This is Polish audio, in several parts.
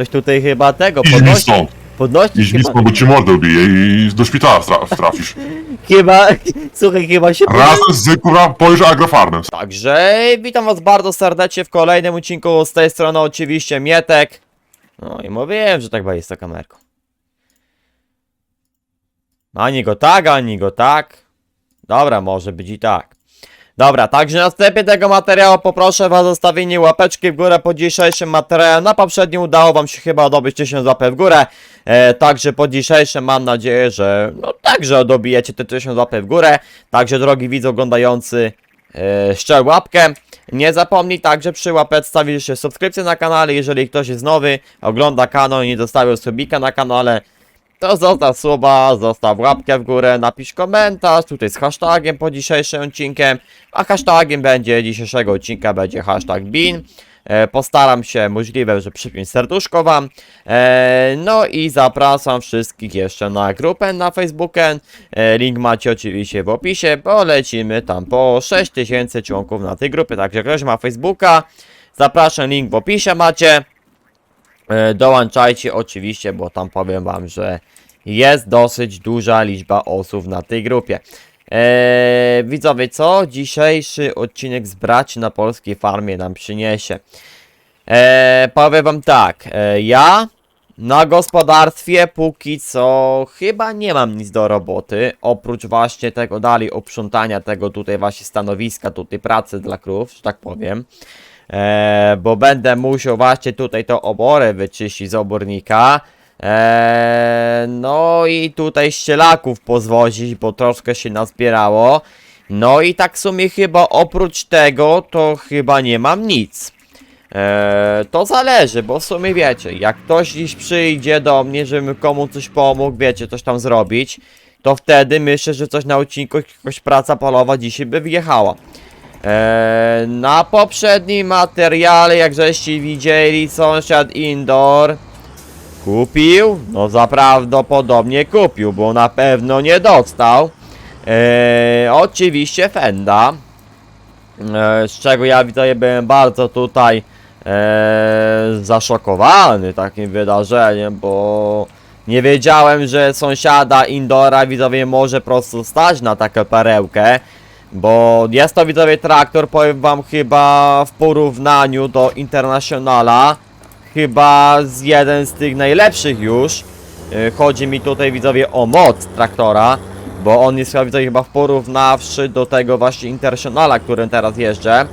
Ktoś tutaj chyba tego Idź mi podnosi, stąd. podnosi Idź mi chyba, stąd, bo ci mordę ubiję i do szpitala tra- trafisz. chyba, słuchaj, chyba się Razem z kurwa Polish Agrofarmem. Także witam was bardzo serdecznie w kolejnym odcinku, z tej strony oczywiście Mietek. No i mówiłem, że tak jest ta kamerką. Ani go tak, ani go tak. Dobra, może być i tak. Dobra, także na wstępie tego materiału poproszę was o zostawienie łapeczki w górę po dzisiejszym materiale. Na poprzednim udało wam się chyba dobyć 1000 łapek w górę. E, także po dzisiejszym mam nadzieję, że no także dobijecie te 1000 łapek w górę. Także drogi widz oglądający e, szczel łapkę. Nie zapomnij także przy łapce stawić jeszcze subskrypcję na kanale, jeżeli ktoś jest nowy, ogląda kanał i nie zostawił subika na kanale, to zostaw suba, zostaw łapkę w górę, napisz komentarz tutaj z hashtagiem po dzisiejszym odcinkiem, a hashtagiem będzie dzisiejszego odcinka będzie hashtag BIN. E, postaram się możliwe, że przypiąć serduszko wam. E, no i zapraszam wszystkich jeszcze na grupę na Facebooken. E, link macie oczywiście w opisie, bo lecimy tam po 6000 członków na tej grupie. Także ktoś ma Facebooka, zapraszam, link w opisie macie. Dołączajcie oczywiście, bo tam powiem wam, że jest dosyć duża liczba osób na tej grupie. Eee, widzowie, co dzisiejszy odcinek z braci na polskiej farmie nam przyniesie? Eee, powiem wam tak, e, ja na gospodarstwie póki co chyba nie mam nic do roboty, oprócz właśnie tego dalej uprzątania tego tutaj właśnie stanowiska, tutaj pracy dla krów, że tak powiem. Eee, bo będę musiał właśnie tutaj to oborę wyczyścić z obornika. Eee, no i tutaj ścielaków pozwozić, bo troszkę się nazbierało. No i tak w sumie chyba oprócz tego to chyba nie mam nic. Eee, to zależy, bo w sumie wiecie, jak ktoś dziś przyjdzie do mnie, żebym komu coś pomógł, wiecie, coś tam zrobić, to wtedy myślę, że coś na odcinku, jakaś praca polowa dzisiaj by wjechała. Eee, na poprzednim materiale, jak żeście widzieli, sąsiad indoor kupił, no za prawdopodobnie kupił, bo na pewno nie dostał. Eee, oczywiście Fenda, eee, z czego ja widzę byłem bardzo tutaj eee, zaszokowany takim wydarzeniem, bo nie wiedziałem, że sąsiada Indora widzowie może po prostu stać na taką perełkę. Bo jest to widzowie traktor, powiem wam chyba w porównaniu do Internationala Chyba z jeden z tych najlepszych już. Yy, Chodzi mi tutaj widzowie o moc traktora Bo on jest widzowie chyba w porównawszy do tego właśnie Internationala, którym teraz jeżdżę.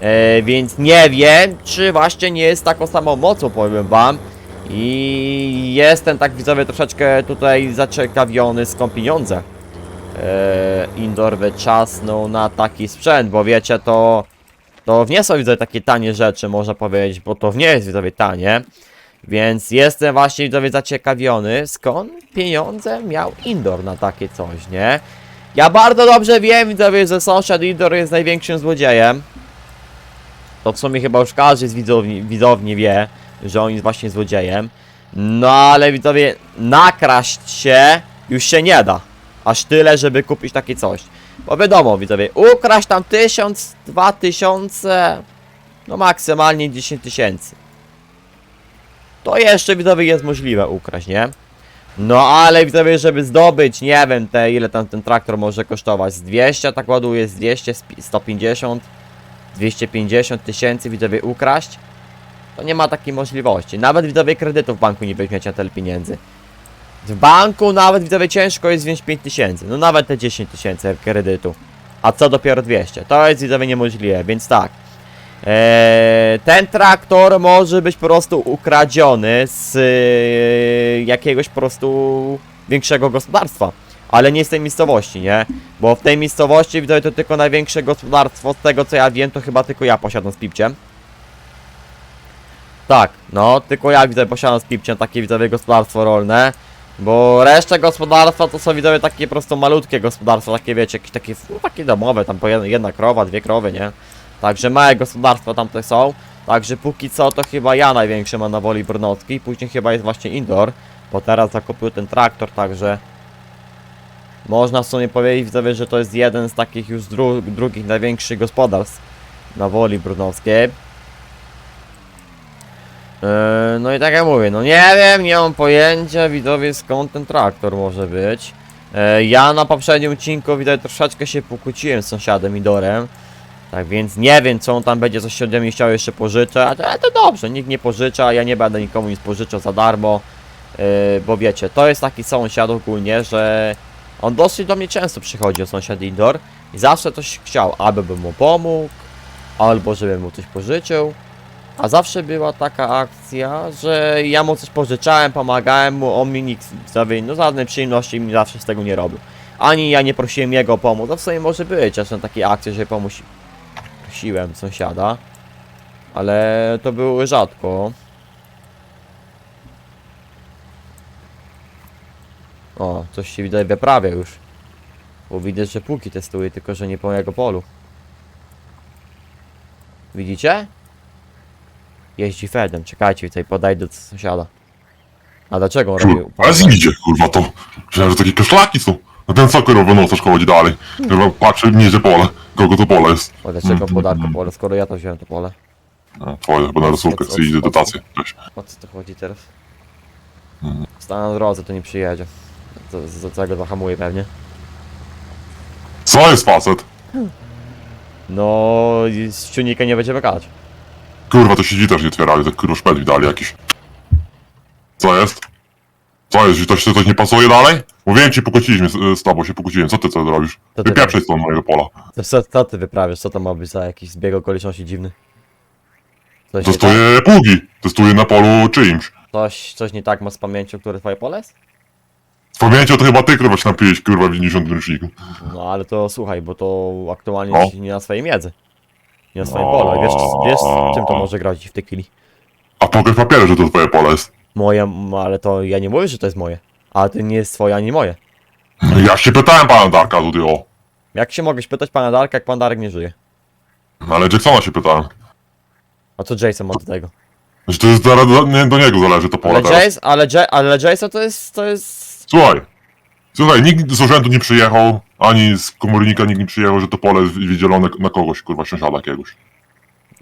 Yy, Więc nie wiem, czy właśnie nie jest taką samą mocą, powiem wam. I jestem tak widzowie troszeczkę tutaj zaciekawiony skąd pieniądze. E, Indoor wyczasnął na taki sprzęt, bo wiecie, to to nie są widzowie takie tanie rzeczy, można powiedzieć, bo to nie jest widzowie tanie. Więc jestem właśnie widzowie zaciekawiony, skąd pieniądze miał Indoor na takie coś, nie? Ja bardzo dobrze wiem, widzowie, że sąsiad Indoor jest największym złodziejem. To w sumie chyba już każdy z widowni, widowni wie, że on jest właśnie złodziejem. No ale widzowie, nakraść się już się nie da. Aż tyle, żeby kupić takie coś. Bo wiadomo, widzowie, ukraść tam tysiąc, dwa tysiące, no maksymalnie 10 tysięcy. To jeszcze, widzowie, jest możliwe ukraść, nie? No ale widzowie, żeby zdobyć, nie wiem, te ile tam ten traktor może kosztować, z 200, tak ładuje, z 200, z pi- 150, 250 tysięcy, widzowie, ukraść, to nie ma takiej możliwości. Nawet, widzowie, kredytu w banku nie weźmiecie na tyle pieniędzy. W banku nawet widzowie ciężko jest wziąć 5 tysięcy, no nawet te 10 tysięcy kredytu. A co dopiero 200? To jest widzowie niemożliwe, więc tak. Eee, ten traktor może być po prostu ukradziony z e, jakiegoś po prostu większego gospodarstwa. Ale nie z tej miejscowości, nie? Bo w tej miejscowości widzowie to tylko największe gospodarstwo, z tego co ja wiem, to chyba tylko ja posiadam z Pipciem. Tak, no, tylko ja widzę posiadam z Pipciem takie widzowie gospodarstwo rolne. Bo reszta gospodarstwa to są widzowie takie po prostu malutkie gospodarstwa, takie wiecie, jakieś takie, no, takie domowe, tam po jedna, jedna krowa, dwie krowy, nie? Także małe gospodarstwa tam te są. Także póki co to chyba ja największy mam na woli brnockiej, później chyba jest właśnie indoor, bo teraz zakupił ten traktor, także można w sumie powiedzieć widzowie, że to jest jeden z takich już dru drugich największych gospodarstw na woli brudnowskiej. Yy, no i tak jak mówię, no nie wiem, nie mam pojęcia, widzowie, skąd ten traktor może być. Yy, ja na poprzednim odcinku, widać, troszeczkę się pokłóciłem z sąsiadem Idorem. Tak więc nie wiem, co on tam będzie coś ode mnie chciał jeszcze pożyczać, ale to dobrze, nikt nie pożycza, ja nie będę nikomu nic pożyczał za darmo. Yy, bo wiecie, to jest taki sąsiad ogólnie, że on dosyć do mnie często przychodzi, sąsiad Idor. I zawsze coś chciał, abym mu pomógł, albo żebym mu coś pożyczył. A zawsze była taka akcja, że ja mu coś pożyczałem, pomagałem mu, on mi nikt zawie- no żadnej przyjemności mi zawsze z tego nie robił. Ani ja nie prosiłem jego o pomoc, to w sumie może być, czasem takie akcje, że pomóż prosiłem sąsiada, ale to były rzadko. O, coś się widać wyprawia już. Bo widać, że póki testuje, tylko że nie po jego polu. Widzicie? Jeździ Fedem, czekajcie, tutaj podaj do sąsiada. A dlaczego on robił? Ale idzie, kurwa, to. Myślałem, że takie kaszlaki są. A ten co, kurwa, no też chodzi dalej. Kurwa, patrzy, że pole. Kogo to pole jest? O, dlaczego podarko pole, skoro ja to wziąłem to pole? No, twoje, chyba na rysunkach Od- od- dotację. Cześć. O co to chodzi teraz? Stanę na drodze, to nie przyjedzie. To, do tego zahamuje pewnie. Co jest facet? No, i z ciunika nie będziemy gadać. Kurwa, to siedzi też nie otwierali, to kurwa szpel mi dali jakiś. Co jest? Co jest, że to się coś nie pasuje dalej? Mówiłem ci, pokłóciliśmy z, z tobą, się pokłóciłem. Co ty co robisz? Co ty Wypieprzaj stąd mojego pola. To co, co ty wyprawiasz? Co to ma być za jakiś zbieg okoliczności dziwny? Coś nie, tak, Testuję pługi. Testuję na polu czyimś. coś, coś nie tak ma z pamięcią, które twoje pole jest? Z pamięcią to chyba ty kurwa się napiłeś kurwa w 90 roczniku. No ale to słuchaj, bo to aktualnie No. nie na swojej miedzy. Nie na swoim No. polu. Wiesz, wiesz czym to może grozić w tej chwili? A pokaż papiery, że to twoje pole jest. Moje, m, ale to ja nie mówię, że to jest moje. Ale to nie jest twoje ani moje. Ja się pytałem pana Darka tutaj o. Jak się mogłeś pytać pana Darka, jak pan Darek nie żyje? Ale Jacksona się pytałem. A co Jason ma do tego? Że to jest do, do, nie, do niego zależy to pole Ale, teraz. Jason, ale, Ja- ale Jason to jest, to jest... Słuchaj. Słuchaj, nikt z urzędu nie przyjechał, ani z komornika nikt nie przyjechał, że to pole jest wydzielone na kogoś, kurwa, sąsiada jakiegoś.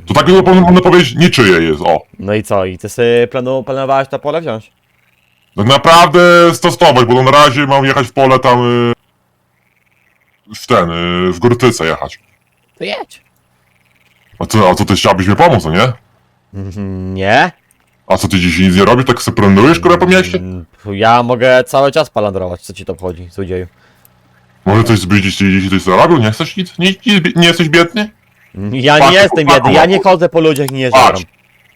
To tak było można powiedzieć, niczyje jest, o. No i co? I ty sobie planu, planowałeś to pole wziąć? Tak naprawdę stosować, bo na razie mam jechać w pole tam... y, W ten, y, w Gortyce jechać. To jedź. A co, a co ty chciałbyś mi pomóc, no nie? Mhm, Nie? A co ty dziś nic nie robisz, tak se prędujesz, kurwa, po mieście? Mm, Ja mogę cały czas palandrować, co ci to obchodzi, złodzieju? Może coś zbydzić ci dziś coś zarobił? Nie chcesz nic? Nie, nie, nie jesteś biedny? Ja Patrz, nie jestem biedny, ja nie chodzę po ludziach i nie żeram. Patrz.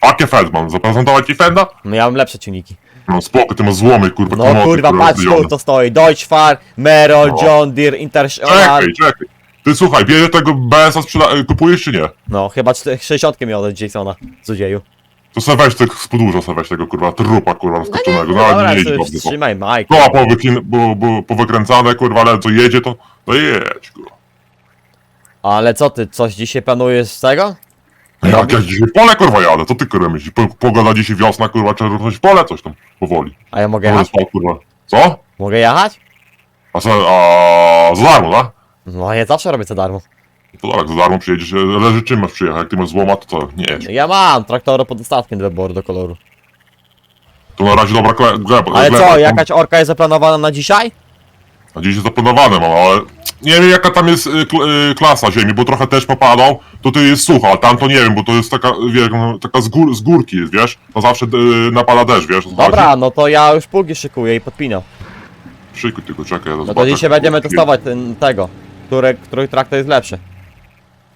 Jakie Fed mam? Zaprezentować ci Feda? No ja mam lepsze ciągniki. No spoko, ty masz złomy, kurwa, No komoty, kurwa, patrz zdjone. tu to stoi. Deutschfar, Merol, No. John Deere, International. Czekaj, czekaj. Ty słuchaj, bierzesz tego BS-a sprzeda- kupujesz czy nie? No, chyba 60 miał od Jasona, złodzieju. To sobie weź tego z podłuża, sobie weź tego kurwa trupa kurwa rozkoczonego. No, ale nie sobie jeździ dobrze. wstrzymaj Mike. No a powykin- bo, bo, powykręcane kurwa, ale co jedzie to, to jedź kurwa. Ale co ty, coś dzisiaj planujesz z tego? Jak ja dzisiaj pole kurwa jadę, to ty kurwa myślisz, po, pogoda dzisiaj wiosna kurwa, trzeba w pole coś tam, powoli. A ja mogę Może jechać? spał kurwa. Co? Mogę jechać? A co, a za darmo, tak? No ja zawsze robię za darmo. To tak, za darmo przyjedziesz, leży czym masz przyjechać, jak ty masz złoma, to nie jedź. Ja mam traktora pod dostatkiem do wyboru do koloru. To na razie dobra kle- gleba. Ale gleba, co, jakaś orka jest zaplanowana na dzisiaj? Na dziś jest zaplanowane mam, ale nie wiem jaka tam jest y, kl- y, klasa ziemi, bo trochę też popadał, to tu jest sucho, a tam to nie wiem, bo to jest taka, no, taka z, gór, z górki jest, wiesz, to zawsze y, napada deszcz, wiesz, Dobra, chodzi? no to ja już pługi szykuję i podpinam. Szykuj tylko, czekaj, ja No to zobaczę, dzisiaj będziemy to testować ten, tego, który, który traktor jest lepszy.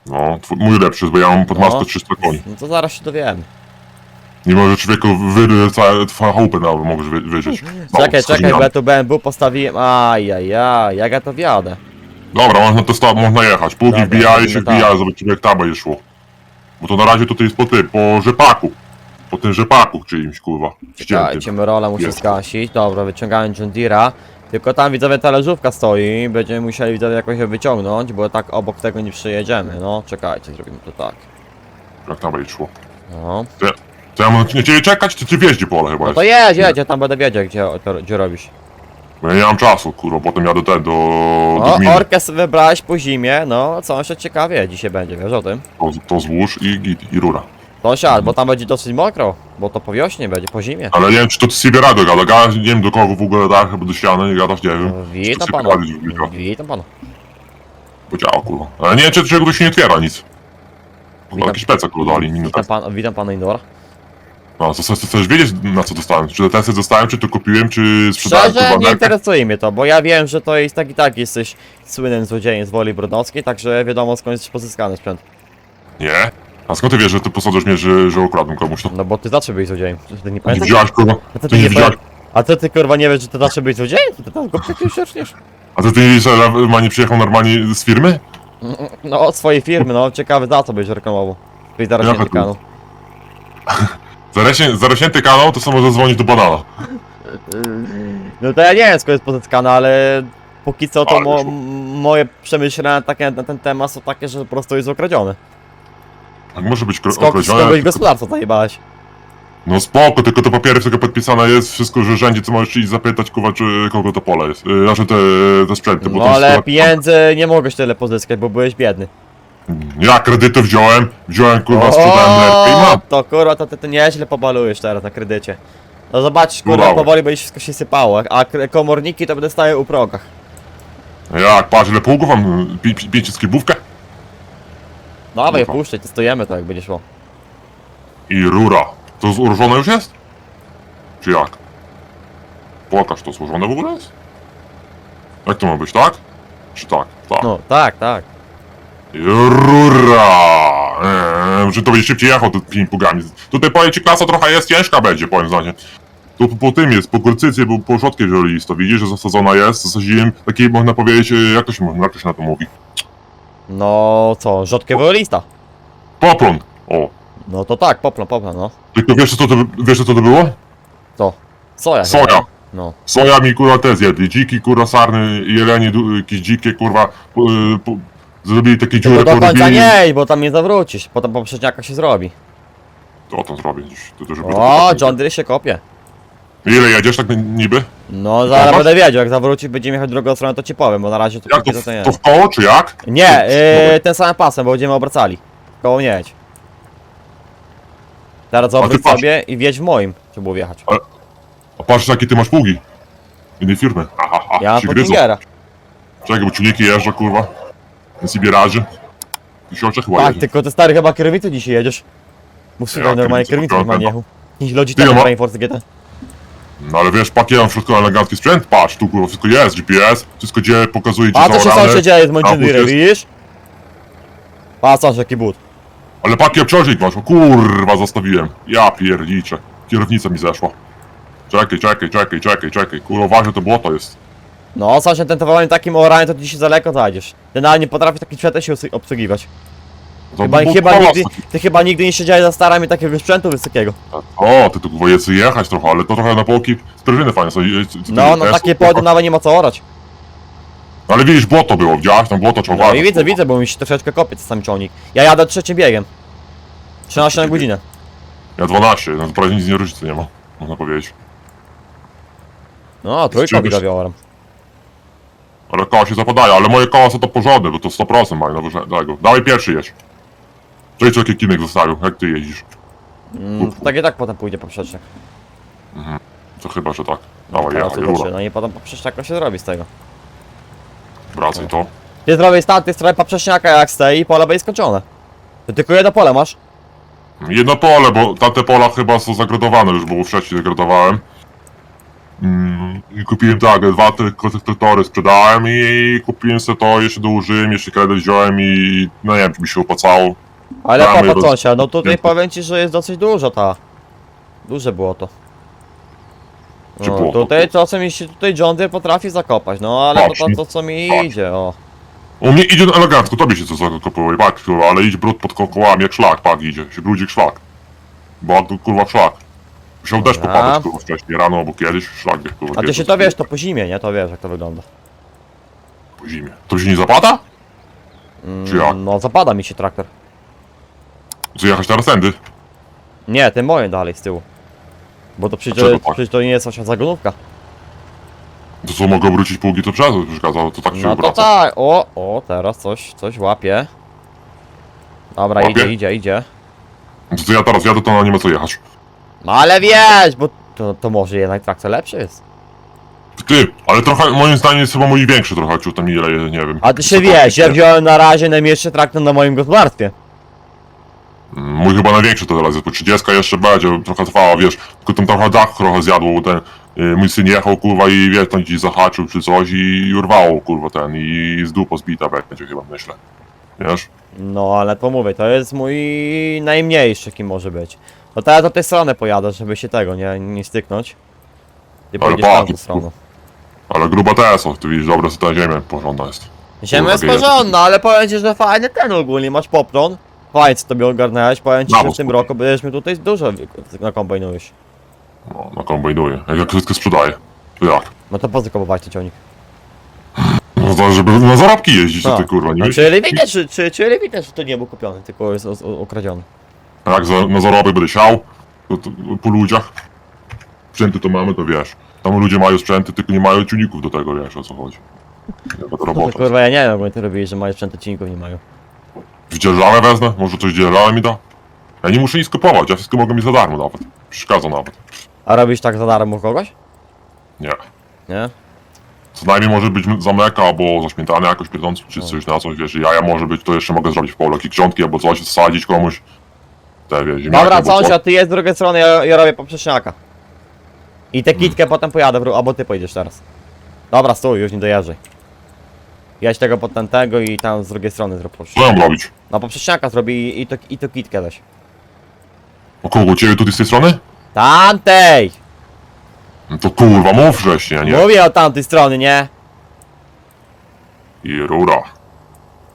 No, twój, mój lepszy, bo ja mam pod No. maskę 300 koni. No to zaraz się dowiemy. Nie może człowieku wyry całe twoją chałupę nawet możesz wy, wyżyć. No, Czekaj, z czekaj, korzeniami. bo ja tu BMW postawiłem. Ajajaj, jak ja to wjadę. Dobra, można testować, można jechać, pługi Dobra, robimy się, tak. wbijają, zobaczymy jak tam będzie szło. Bo to na razie tutaj jest po tym, po rzepaku. Po tym rzepaku czyimś, kurwa. ściętym. Czekajcie, Merola muszę Jest. zgasić. Dobra, wyciągałem John Deere'a. Tylko tam widzowie talerzówka stoi. Będziemy musieli widzowie jakoś ją wyciągnąć, bo tak obok tego nie przejedziemy. No, czekajcie, zrobimy to tak. Jak tam będzie szło. No. To ja, to ja mam na ciebie czekać, czy ty wjeździ pole chyba No to jest? jedź, jedź, ja tam będę wiedział, gdzie, to, gdzie robisz. Bo ja nie mam czasu, kurwa, potem jadę ten do, do No, orkę sobie wybrałeś po zimie, no, co się ciekawie dzisiaj będzie, wiesz o tym? To, to złóż i git, i rura. Sąsiad, bo tam będzie dosyć mokro, bo to po wiośnie będzie, po zimie. Ale nie wiem, czy to Sibirado gada. gada. Nie wiem do kogo w ogóle da, chyba do ściany, nie gadasz, nie wiem. Witam pana. Witam pana. Podziało, kurwa. Ale nie wiem, czy czego tu się nie otwiera nic. Kurwa, jakiś kurwa dali, minutę. Witam, pan, witam pana Indora. No, co, co, chcesz wiedzieć, na co dostałem? Czy te testy dostałem, czy to kupiłem, czy sprzedałem Szczerze, nie interesuje mnie to, bo ja wiem, że to jest tak i tak jesteś słynnym złodziejem z Woli Brodowskiej, także wiadomo skąd jest pozyskany sprzęt. Nie. A skąd ty wiesz, że ty posądzasz mnie, że, że ukradłem komuś to? No bo ty zawsze byłeś złodziejem. Czy Ty nie Nie pamiętasz? widziałeś, kurwa? A co Ty nie pamię- A co ty kurwa nie wiesz, że ty zawsze byłeś złodziejem? To ty tam go przecież zaczniesz. A ty, ty nie wiesz, że Mani przyjechał normalnie z firmy? No od swojej firmy, no ciekawy za co byś reklamował. Byś zaraz Jaka tu? Zarośnięty kanał, to samo zadzwonić do banana. No to ja nie wiem skąd jest pozyskane, ale póki co to Ale mo m- moje przemyślenia takie na ten temat są takie, że po prostu jest okradziony. Jak może być Skąd określone? skąd byś gospodarstwo zajebałeś? No spoko, tylko to papiery tylko podpisane jest, wszystko, że rzędzie, co możesz iść zapytać, kurwa, czy kogo to pole jest. Yy, znaczy te, te sprzęty, bo No ale kurwa- pieniędzy nie mogłeś tyle pozyskać, bo byłeś biedny. Ja kredyty wziąłem, wziąłem, kurwa, sprzedałem i mam. to kurwa, to ty, ty nieźle pobalujesz teraz na kredycie. No zobaczysz, kurwa, Bolało. powoli będzie wszystko się sypało, a komorniki to będę stały u progach. Jak, patrz, ile pługów mam, pi- pi- pięć skibówkę Dawaj, puszczaj, testujemy to jak będzie szło. i rura. To złożone już jest? Czy jak? Pokaż, to złożone w ogóle jest? Jak to ma być, tak? Czy tak? Tak. No, tak, tak. I Rura! Eee, że to będzie szybciej jechał tymi pługami. Tutaj powiem ci, klasa trochę jest ciężka będzie, powiem zdaniem. Tu po, po tym jest, po kurcycie, bo po rzodkie wzięli to widzisz, że zasadzona jest, zasadziłem takiej, można powiedzieć, e, jak to się, jak to się na to mówi? No co, rzodkie lista. Poplon! O, No to tak, poplon, poplon, no. tylko wiesz co to, wiesz co to było? Co? Soja. Soja. chyba. No. Soja mi kurwa te zjedli, dziki kurwa sarny, jelenie, du- jakieś dzikie kurwa, po, y, po, zrobili takie Tylko dziury, do końca porobili. nie, bo tam nie zawrócisz, potem po poprzedniaka się zrobi. To to zrobię dziś, to, to żeby O, John Deere się kopie. Ile jedziesz tak niby? No zaraz Zobacz. będę wiedział, jak zawrócić będziemy jechać drugą stronę, to ci powiem, bo na razie to Jak to, póki co to nie. to w koło czy jak? Nie, yy, ten samym pasem, bo będziemy obracali. Koło nie jedź. Teraz ty obróć patrz. sobie i wjedź w moim, żeby było wjechać. A patrz jakie ty masz pługi. Innej firmy. Aha, aha, Ja mam się gryzą. Pottingera. Czekaj, bo ciuniki jeżdżą kurwa. Na Sibiraży. Tysiące chyba Tak, jedzie. tylko ty stary chyba kierownicy dzisiaj jedziesz. Mów Ja słuchaj, normalnie kierownicę kierownicy wybrałem, nie jechał. Jakiś Ty, no ma- Force GT. No ale wiesz, pakiet wszystko elegancki sprzęt, patrz, tu kurwa wszystko jest, GPS, wszystko gdzie pokazuje gdzie A co się zaorane. sam się dzieje z moim jest- widzisz? Patrz, jaki but. Ale pakiet obciążnik masz, o kurwa zostawiłem. Ja pierdziczę. Kierownica mi zeszła. Czekaj, czekaj, czekaj, czekaj, czekaj. Kurwa, ważne to błoto jest. No, sam się tentowałem takim oranie, to ty się daleko zajdziesz. Ty nawet nie potrafisz takich sprzętów się obsługiwać. To Chyba, chyba, nigdy, ty chyba nigdy nie siedziałeś za starami takiego sprzętu wysokiego. O, ty tu jest jechać trochę, ale to trochę na połki sprężyny fajne są. i- No, no takie pody nawet nie ma co orać. Ale widzisz, błoto było, widziałeś? Tam błoto No czołgane. i widzę, widzę, bo mi się troszeczkę kopie sam ciągnik. Ja jadę trzecim biegiem. 13 na godzinę. Ja 12, no to prawie nic nie różnicy nie ma, można powiedzieć. No, Czujesz? widowioram. Ale koła się zapadają, ale moje koła są to porządne, bo to 100% mają nowy tego. Dawaj pierwszy jedź. Czyli co kinek zostawił, jak ty jeździsz? Mm, to tak i tak potem pójdzie poprzecznik. To chyba, że tak. Dawaj, Teraz jechaj, zobaczy. No i potem poprzeczniaka się zrobi z tego. Wracaj to. Ty zrobisz start, ty strony poprzeczniaka jak stoi i pole będzie skończone. Ty tylko jedno pole masz. Jedno pole, bo tamte pola chyba są zagradowane już, bo wcześniej zagradowałem. Mm, I kupiłem tak, dwa te konstruktory sprzedałem i kupiłem sobie to, jeszcze dołożyłem, jeszcze kredyt wziąłem i no nie wiem, czy mi się opłacało. Ale Damy popatrz roz- sąsiad, no tutaj powiem ci, że jest dosyć dużo ta. Duże było to. Czy No, błoto? tutaj czasem się tutaj John Deere potrafi zakopać, no ale to, Patrz, to, to co mi patrz. idzie, o. U mnie idzie elegancko, tobie się co zakopyło i tak, kurwa, ale idzie brud pod ko- kołami jak szlak, pak idzie, się brudzik szlak. Bo kurwa szlak. Musiał deszcz Dobra. popadać kurwa wcześniej, rano albo kiedyś, szlak wie, kurwa. A ty się to wiesz, to po zimie, nie? To wiesz jak to wygląda. Po zimie. To się nie zapada? Czy jak? Mm, No zapada mi się traktor. Co jechać teraz tędy? Nie, tym moim dalej z tyłu. Bo to przecież, Dlaczego tak? przecież to nie jest sąsiad zagonówka. To co, mogę obrócić pługi, to przez przeszkadzało, to tak się No to obraca. tak, o, o, teraz coś, coś łapie. Dobra, Łapie? idzie, idzie, idzie. To, to ja teraz jadę, to na nie ma co jechać. No ale wiesz, bo to, to może jednak traktor lepszy jest. Ty, ale trochę, moim zdaniem jest chyba mój większy trochę, czy tam ile, nie wiem. A ty się Co to wiesz, ja wziąłem na razie najmniejszy traktor na moim gospodarstwie. Mój chyba największy to teraz jest, bo 30 jeszcze będzie, trochę trwała, wiesz, tylko tam trochę dach trochę zjadło, bo ten, y, mój syn jechał, kurwa, i wiesz, tam gdzieś zahaczył czy coś i, i urwało, kurwa, ten, i z dupo zbita będzie chyba, myślę. Wiesz? No ale to mówię, to jest mój najmniejszy, jaki może być. No teraz do tej strony pojadę, żeby się tego nie, nie styknąć. Ty Ale pojedziesz patrz, tamtą stroną. Ale gruba TSO, ty widzisz, dobra, że ta ziemia porządna jest. Ziemia jest Kurwa, porządna, ale powiem ci, że fajny ten ogólnie, masz popron. Fajnie co tobie ogarnąłeś, powiem ci, że w Nawóz tym roku mi tutaj dużo nakombinujesz. No, nakombinuje. Jak ja wszystko sprzedaję. To jak? No to po co kupować ten ciągnik? No to, żeby na zarobki jeździć, to No. ty kurwa, nie No, wiesz? czyli widać, czy, czy, czyli widać, że to nie był kupiony, tylko jest o- o- ukradziony. Jak za, na zarobek będę siał, to, to, po ludziach. Sprzęty to mamy, to wiesz. Tam ludzie mają sprzęty, tylko nie mają ciuników do tego, wiesz o co chodzi. Jaka to No to robota. kurwa ja nie wiem, bo ty robisz, że moje sprzęty cinków nie mają. Dzierżawę wezmę? Może coś dzierżawę mi da? Ja nie muszę nic kupować, ja wszystko mogę mi za darmo nawet. Przeszkadza nawet. A robisz tak za darmo kogoś? Nie. Nie? Co najmniej może być za mleka albo za śmietane jakoś pierdząc, czy coś na coś, wiesz, jaja może być, to jeszcze mogę zrobić w polu jakieś grządki albo coś, wsadzić komuś. Te, wiesz, ziemniaki Dobra, albo coś. sąsiad, ty jest z drugiej strony, ja, ja robię poprzeczniaka. I tę kitkę potem pojadę, albo ty pojedziesz teraz. Dobra, stój, już nie dojeżdżaj. Jedź tego pod ten tego i tam z drugiej strony zrób Co poprzeczniaka. mam robić? No poprzeczniaka zrobi i, i, to, i to kitkę weź. O kogo, ciebie tutaj z tej strony? Tamtej! No to kurwa, mów wrześnie, nie? Mówię o tamtej strony, nie? I rura.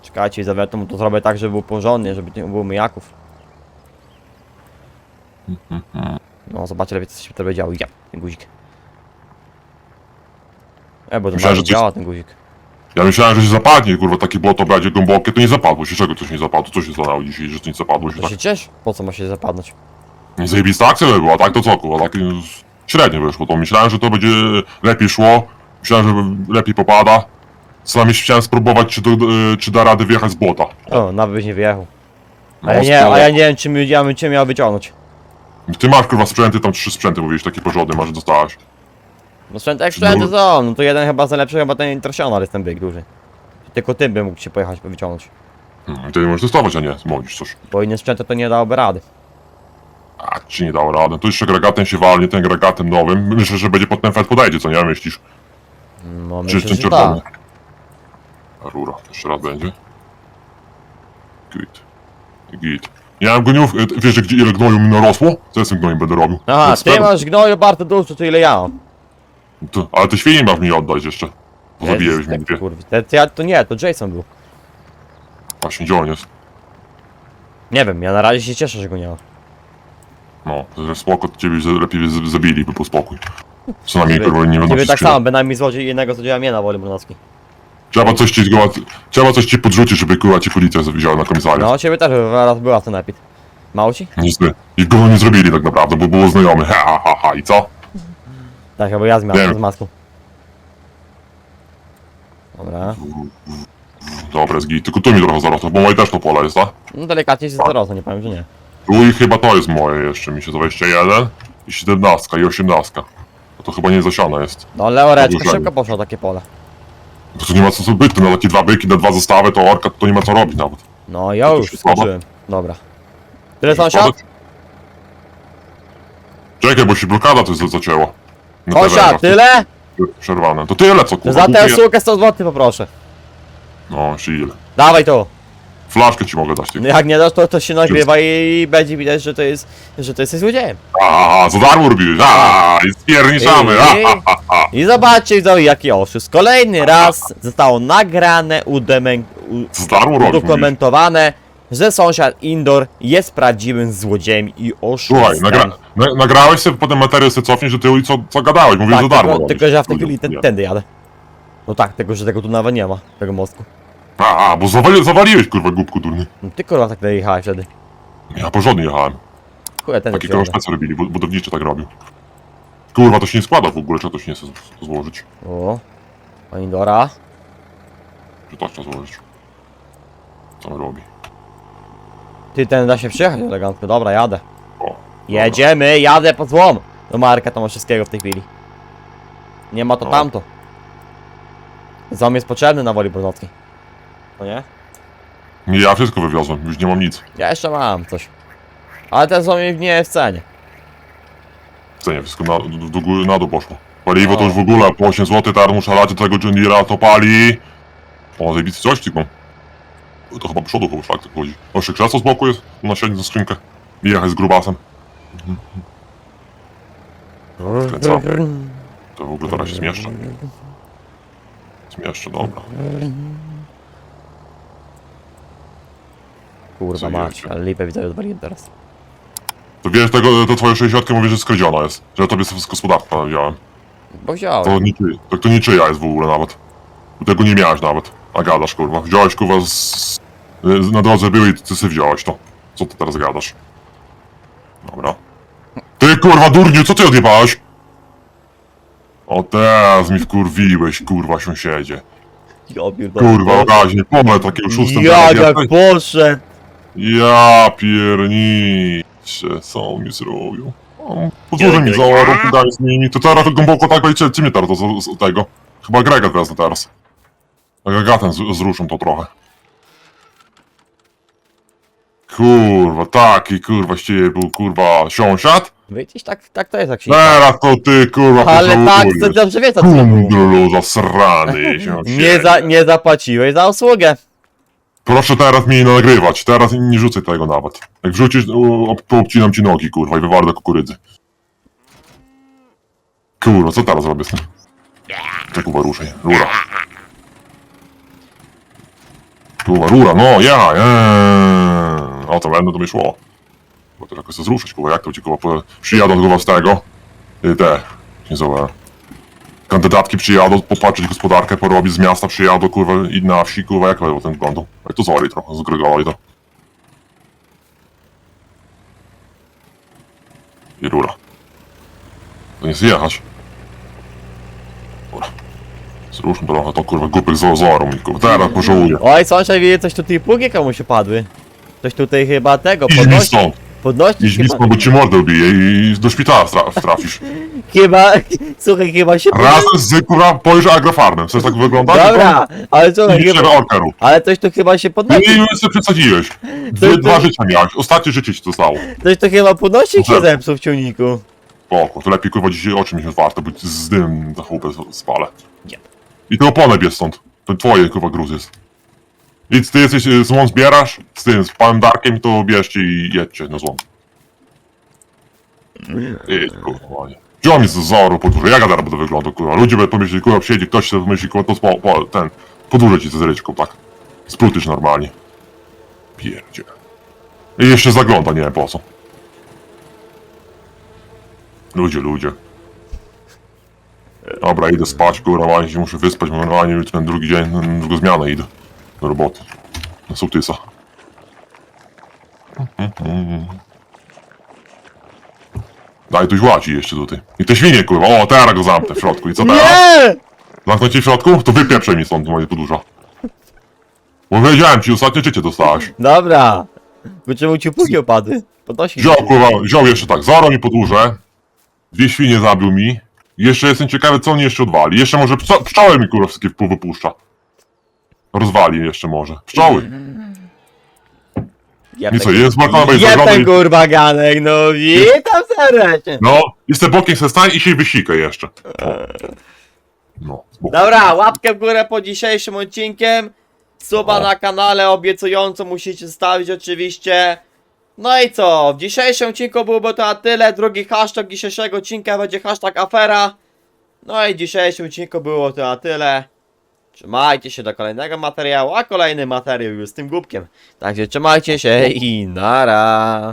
Czekajcie, zawiatę mu to zrobię tak, żeby był porządny, żeby nie było myjaków. No, zobaczcie lepiej, co się tutaj działo. Ja, ten guzik. E, bo to Myślałem, że coś- działa ten guzik. Ja myślałem, że się zapadnie, kurwa, takie błoto będzie głębokie, to nie zapadło się. Czego coś nie zapadło? Co się stało dzisiaj, że to nie zapadło się To tak? się ciesz? Po co ma się zapadnąć? Nie zajebista akcja by była, tak to co, kurwa, tak y, średnio wyszło to. Myślałem, że to będzie lepiej szło, myślałem, że lepiej popada. Najmniej chciałem spróbować, czy, to, y, czy da radę wjechać z błota. O, nawet byś nie wyjechał. A No, ja nie, a ja nie wiem, czym ja bym cię miał wyciągnąć. Ty masz, kurwa, sprzęty, tam trzy sprzęty, mówiłeś, takie porządne masz, dostałeś. No sprzęt jak sprzęty No. są, no to jeden chyba za lepszy, chyba ten International jest ten byk duży. Tylko tym bym mógł się pojechać, wyciągnąć. Hmm, ty możesz testować, a nie zmodzisz coś. Bo inne sprzęty to nie dałoby rady. A, ci nie dało rady. To jeszcze gregatem się walnie, ten gregatem nowym. Myślę, że będzie pod ten fet podejdzie, co nie myślisz? No myślę, ten że czerwony? tak. Rura, jeszcze raz będzie. Git. Git. Ja mam gniów, y, wiesz, gdzie ile gnoju mi narosło? Co ja z tym gnojem będę robił? Aha, ty masz gnoju bardzo dużo, to ile ja mam. To, ale ty świnie masz mi oddać jeszcze. Bo Jezus, mnie dwie. kurwa. To, ja, to nie, to Jason był. Właśnie gdzie on jest? Nie wiem, ja na razie się cieszę, że go nie ma. No, że spoko, to ciebie z- lepiej z- zabili, by był spokój. Co najmniej Ciebie- kurwa nie będą Ciebie tak samo, bynajmniej złodziej jednego złodzieja mnie na woli brunowskiej. Trzeba coś ci zgoła, trzeba coś ci podrzucić, żeby kurwa ci policja wzięła na komisariat. No, ciebie też raz była ten napit. Mało ci? Nic nie. I go nie zrobili tak naprawdę, bo było znajomy. Ha, ha, ha. I co? Tak, chyba ja z, miastem, z maską. Dobra. Dobra, zgij. Tylko tu mi trochę zarosło, bo moje też to pole jest, tak? No delikatnie się zarosło, nie powiem, że nie. Tu i chyba to jest moje jeszcze, mi się 21 i 17 i 18. No to chyba nie zasiane jest. No, Leoreczka szybko poszło takie pole. Bo tu nie ma co tu być, to na takie dwa byki, na dwa zestawy, to orka to nie ma co robić nawet. No, ja To już skończyłem. Dobra. Tyle sąsiad? Czekaj, bo się blokada to za- zacięła. Terenach. tyle? Przerwane. To tyle co kurwa. Za tę sztukę 100 zł poproszę. No, ile. Dawaj to. Flaszkę ci mogę dać, ty. No Jak nie dasz, to, to się nagrywa i będzie widać, że to jest, że to jesteś złodziejem. A, za darmo robiłeś. A, i spierniczamy. I. I zobaczcie, widzowie, jaki oszust. Kolejny raz zostało nagrane, udemen, Za darmo robisz. mówisz. udokumentowane, że sąsiad Indoor jest prawdziwym złodziejem i oszustem. Słuchaj, nagra na nagrałeś sobie potem materiał sobie cofniesz do tyłu i co, co gadałeś, mówię tak, za darmo. tylko, robisz. tylko, że ja w tej chwili ten, tędy jadę. No tak, tego, że tego tu nawet nie ma, tego mostku. A, a, bo zawali zawaliłeś kurwa głupku durny. No ty kurwa tak jechałeś wtedy. Ja porządnie jechałem. Chuja, tędy Takie kogoś robili, bud- budowniczy tak robił. Kurwa, to się nie składa w ogóle, trzeba to się nie chce z- złożyć. O, pani Dora. Czy to trzeba złożyć? Co on robi? Ty, ten da się przyjechać elegancko, dobra, jadę. Jedziemy, jadę po złom. Do Marka to ma wszystkiego w tej chwili. Nie ma to No. tamto. Złom jest potrzebny na woli brunockiej. No nie? Ja wszystko wywiozłem, już nie mam nic. Ja jeszcze mam coś. Ale ten złom nie jest w cenie. W cenie wszystko na, do, do góry, na dół poszło. Paliwo to O. już w ogóle po 8 zł, lać do tego John Deere'a, to pali. O, zajebisty coś tylko. To chyba przodu chyba szlak tak chodzi. O, jeszcze krzesło z boku jest, na średni za skrzynkę. I jechać z grubasem. Skręcam. To w ogóle teraz się zmieszczę. Zmieszczę, dobra. Kurwa mać, ale lipę widzę odwaliłem teraz. To wiesz, tego, to twoje 60 mówisz, że skradziona jest. Że tobie z gospodarstwa wziąłem. Bo. To nie, ty, to, to nie czyja jest w ogóle nawet. Ty Tego nie miałeś nawet. A gadasz, kurwa. Wziąłeś, kurwa, z... na drodze były i ty sobie wziąłeś to. Co ty teraz gadasz? Dobra. Ty, kurwa, durniu, co ty odjebałeś? O, teraz mi wkurwiłeś, kurwa, sąsiedzie. Ja pierdolę. Kurwa, ogaźnie, pole takiego szóstym teraz jak poszedł. Ja piernicze, co mi zrobił? Podłoże mi za daj z nimi. To teraz głęboko tak będzie, czy mnie teraz z, z tego? Chyba Grega teraz teraz. Agregatem z, zruszą to trochę. Kurwa, taki kurwa z ciebie był kurwa sąsiad? Widzisz, tak, tak to jest jak się Teraz to ty kurwa Ale tak, to dobrze wie co to było. Kundlu zasrany. Nie, za, nie zapłaciłeś za usługę. Proszę teraz mnie nie nagrywać, teraz nie rzucaj tego nawet. Jak wrzucisz, u- ob- poobcinam ci nogi, kurwa, i wywalę do kukurydzy. Kurwa, co teraz robię z tym? Tak, kurwa, ruszaj, rura. Kurwa, rura, no, ja, ja. O, to będę to mi szło. Bo to jakoś zruszyć, kurwa, jak to ci, kurwa, po- przyjadą, kurwa, z tego. Y, Te, zobacz. Kandydatki przyjadą popatrzeć gospodarkę, porobić z miasta, przyjadą, kurwa, i na wsi, kurwa, jak to ten wyglądał? Jak to zori trochę, zgrygoli to. I rura. To nie zjechać. Dobra. Zruszmy trochę to, kurwa, głupek z ozoru mi, kurwa, teraz pożałuję. Oj, sąsiad wie, coś tutaj pługi komuś opadły. Coś tutaj chyba tego, Idź mi podnosi, stąd, podnosi idź mi chyba, stąd, bo ci mordę ubije i do szpitala tra- trafisz. chyba, słuchaj, chyba się Razem z, kurwa, pojeżdż agrofarmem. Chcesz tak wyglądać? Dobra, ale słuchaj, I chyba, chyba... orkeru. ale coś tu chyba się No podnosi, i sobie przesadziłeś. Dwie, to- Dwa życia miałeś. Ostatnie życie ci zostało. coś tu chyba podnosi się zepsuł w ciągniku. Spoko, to lepiej kurwa dzisiaj oczy mieć otwarte, bo z dym za chłopę spalę. I to oponę bierz stąd. To twoje kurwa gruz jest. I ty jesteś, y, złom zbierasz, z tym, z panem Darkiem, to bierzcie i jedźcie na złom. Idź kurwa, nie. Wziął mi z zoru podwórze, jak ja teraz będę wyglądał, kurwa. Ludzie będą pomyśleć, kurwa, przyjedzie ktoś, sobie pomyśli, kurwa, to spo, po, ten, podwórze ci ze zryczką, tak. Sprutysz normalnie. Pierdzie. I jeszcze zagląda, nie wiem po co. Ludzie, ludzie. Dobra, idę spać, kurwa, właśnie się muszę wyspać, bo normalnie jutro ten drugi dzień, na drugą zmianę idę. Do roboty. Na sołtysa. Daj tu łaci jeszcze tutaj. I te świnie, kurwa, o, teraz go zamknę w środku. I co teraz? Nie! Zamknę ci w środku? To wypieprzaj mi stąd, moje podłuża. Bo wiedziałem ci, ostatnie życie dostałeś. Dobra, bo czemu ci pługi opadły? Podnosi Wziął, kurwa, wziął jeszcze tak, zaro mi podłużę. Dwie świnie zabił mi. I Jeszcze jestem ciekawy, co on jeszcze odwali. Jeszcze może pso- pszczoły mi, kurwa, wszystkie w pół wypuszcza. Rozwali jeszcze może. Pszczoły. Jeb I ten- co, jest zagrożony ten i... kurwa ganek, no witam serdecznie. No, i z te bokiem se stań i się wysikaj jeszcze. O. No, z boku. Dobra, łapkę w górę po dzisiejszym odcinkiem. Suba na kanale obiecująco musicie stawić oczywiście. No i co? W dzisiejszym odcinku byłoby to na tyle. Drugi hashtag dzisiejszego odcinka będzie hashtag afera. No i w dzisiejszym odcinku było to na tyle. Trzymajcie się do kolejnego materiału, a kolejny materiał już z tym głupkiem. Także trzymajcie się i nara.